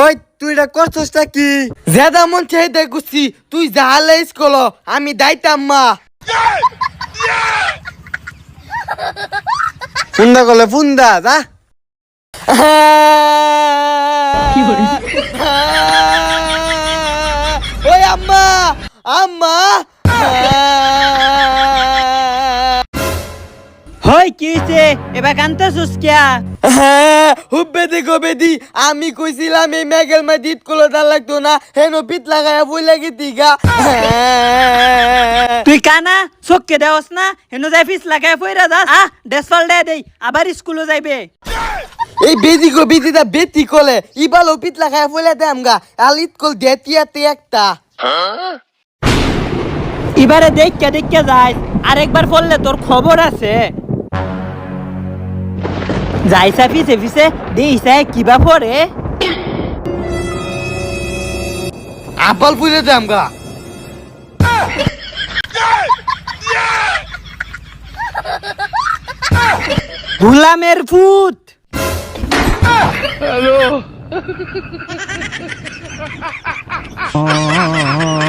ওই, তুই এটা করছসটা কি জেদা মন চাই দেখছি তুই যাহালে স্কুল, আমি দাইতাম মা। ফুন্দা করলে ফুন্দা, যা। ওই আম্মা আম্মা। হই কি হইছে? এবার কান্তাছুস কিয়া? হ্যাঁ হুব্বে দেখো বেদি আমি কইছিলাম এই মেঘেল মা দিত কোলো দাল লাগতো না হেন পিত লাগায়া বই লাগে দিগা তুই কানা চোখকে দেওয়াস না হেনো যাই ফিস লাগাই ফইরা যাস। আ ডেসফল দে দেই আবার স্কুলে যাইবে। এই বেদি গো বেদি দা বেতি কোলে ইবালো পিত লাগায়া বইলা দেম গা আলিত কোল দেতিয়াতে একটা। এবারে দেখকে দেখকে যাই আরেকবার পড়লে তোর খবর আছে। যাইসা ফিসে ফিসে দেইসা কিবা পরে? আপল পুজে দেম গা। গুলামের ফুত